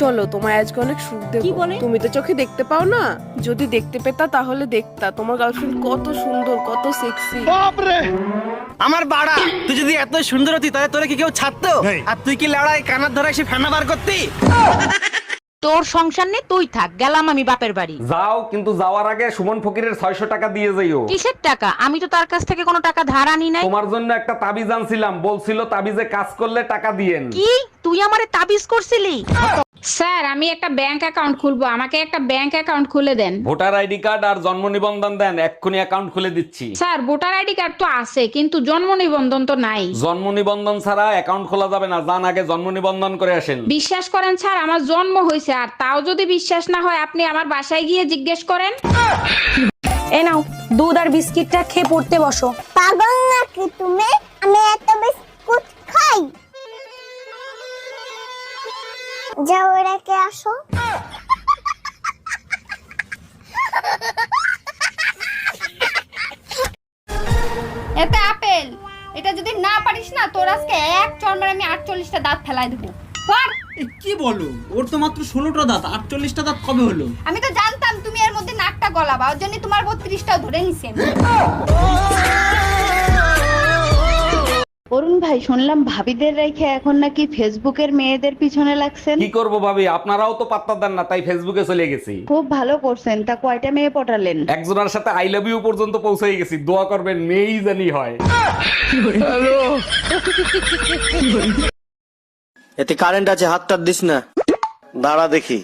চলো তোমায় আজকে অনেক সুখ দেবো। বলে? তুমি তো চোখে দেখতে পাও না? যদি দেখতে পেতা তাহলে দেখতা। তোমার গার্লফ্রেন্ড কত সুন্দর কত সেক্সি আমার বাড়া তুই যদি এত সুন্দর হতি তাহলে তোরে কি কেউ ছাড়তো? আর তুই কি লড়াই কানার ধরে এসে ফেনা বার করতি? তোর সংসার নেই তুই থাক গেলাম আমি বাপের বাড়ি। যাও কিন্তু যাওয়ার আগে সুমন ফকিরের ছয়শো টাকা দিয়ে যাইও। কিসের টাকা? আমি তো তার কাছ থেকে কোনো টাকা ধার আনি নাই। তোমার জন্য একটা তাবিজ আনছিলাম বলছিল তাবিজে কাজ করলে টাকা দিয়েন। কি? তুই আমারে তাবিজ করছিলি? স্যার আমি একটা ব্যাংক অ্যাকাউন্ট খুলবো। আমাকে একটা ব্যাংক অ্যাকাউন্ট খুলে দেন। ভোটার আইডি কার্ড আর জন্ম নিবন্ধন দেন। এক্ষুনি অ্যাকাউন্ট খুলে দিচ্ছি। স্যার ভোটার আইডি কার্ড তো আছে কিন্তু জন্ম নিবন্ধন তো নাই। জন্ম নিবন্ধন ছাড়া অ্যাকাউন্ট খোলা যাবে না। যান আগে জন্ম নিবন্ধন করে আসেন। বিশ্বাস করেন স্যার আমার জন্ম হয়েছে আর তাও যদি বিশ্বাস না হয় আপনি আমার বাসায় গিয়ে জিজ্ঞেস করেন। এ নাও দুধ আর বিস্কিটটা খেয়ে পড়তে বসো। পাগল নাকি তুমি? আমি এত বিস্কুট যাও রেখে আসো। এটা আপেল। এটা যদি না পারিস না তোর আজকে এক চরমের আমি আটচল্লিশটা দাঁত ফেলাই দেবো। পর। কি বলো? ওর তো মাত্র ষোলোটা দাঁত আটচল্লিশটা দাঁত কবে হলো? আমি তো জানতাম তুমি এর মধ্যে নাকটা গলাবা ওর জন্য তোমার বত্রিশটাও ধরে নিছি আমি। অরুণ ভাই শুনলাম ভাবিদের রেখে এখন নাকি ফেসবুকের মেয়েদের পিছনে লাগছেন। কি করব ভাবি? আপনারাও তো পাত্তা দেন না তাই ফেসবুকে চলে গেছি। খুব ভালো করছেন তা কয়টা মেয়ে পটালেন? একজনের সাথে আই লাভ ইউ পর্যন্ত পৌঁছে গেছি দোয়া করবেন মেয়েই জানি হয়। এতে কারেন্ট আছে হাত হাতটা দিস না। দাঁড়া দেখি।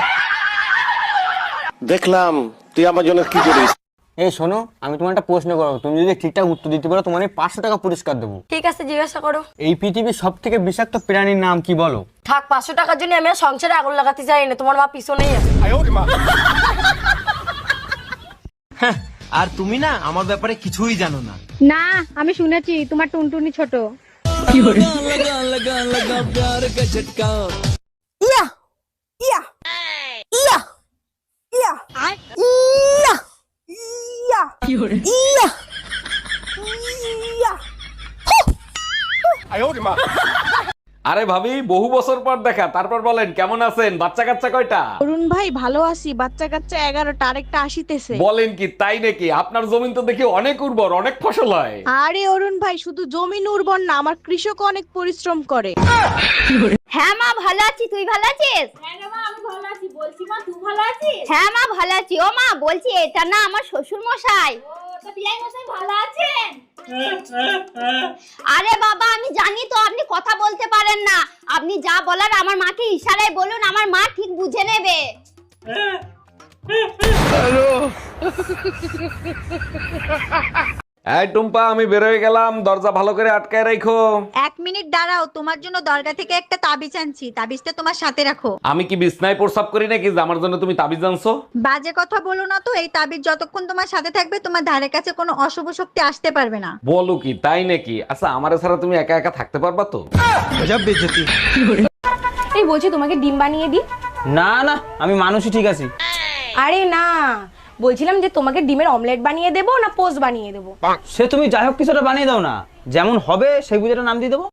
দেখলাম তুই আমার জন্য কি করিস? এই শোনো আমি তোমার একটা প্রশ্ন করব। তুমি যদি ঠিকঠাক উত্তর দিতে পারো তোমার আমি পাঁচশো টাকা পুরস্কার দেবো। ঠিক আছে জিজ্ঞাসা করো। এই পৃথিবীর সব থেকে বিষাক্ত প্রাণীর নাম কি বলো? থাক পাঁচশো টাকার জন্য আমি আর সংসারে আগুন লাগাতে চাই না তোমার মা পিছনেই আছে। আর তুমি না আমার ব্যাপারে কিছুই জানো না। না আমি শুনেছি তোমার টুনটুনি ছোট। 咿呀，咿呀，咿呀，咿呀，吼！哎呦，我的妈！আরে ভাবি বহু বছর পর দেখা তারপর বলেন কেমন আছেন? বাচ্চা কাচ্চা কয়টা? অরুণ ভাই ভালো আছি। বাচ্চা কাচ্চা এগারোটা আরেকটা আসিতেছে। বলেন কি তাই নাকি? আপনার জমিন তো দেখি অনেক উর্বর অনেক ফসল হয়। আরে অরুণ ভাই শুধু জমিন উর্বর না আমার কৃষক অনেক পরিশ্রম করে। হ্যাঁ মা ভালো আছি। তুই ভালো আছিস? হ্যাঁ মা ভালো আছি। ও মা বলছি এটা না আমার শ্বশুর মশাই আরে বাবা আমি জানি তো আপনি কথা বলতে পারেন না। আপনি যা বলার আমার মাকে ইশারায় বলুন আমার মা ঠিক বুঝে নেবে। এই টুম্পা আমি বেরোয় গেলাম। দরজা ভালো করে আটকায় রাখো। মিনিট দাঁড়াও তোমার জন্য দরগা থেকে একটা তাবিজ আনছি তাবিজটা তোমার সাথে রাখো। আমি কি বিছনায় প্রসাব করি নাকি যে আমার জন্য তুমি তাবিজ আনছো? বাজে কথা বলো না তো এই তাবিজ যতক্ষণ তোমার সাথে থাকবে তোমার ধারে কাছে কোনো অশুভ শক্তি আসতে পারবে না। বলো কি তাই নাকি? আচ্ছা আমার ছাড়া তুমি একা একা থাকতে পারবা তো? এই বলছি তোমাকে ডিম বানিয়ে দিই? না না আমি মানুষই ঠিক আছি। আরে না বলছিলাম যে তোমাকে ডিমের অমলেট বানিয়ে দেবো না পোস্ট বানিয়ে দেবো? সে তুমি যাই হোক কিছুটা বানিয়ে দাও না। যেমন হবে সেই বুঝেটা নাম দিয়ে দেবো।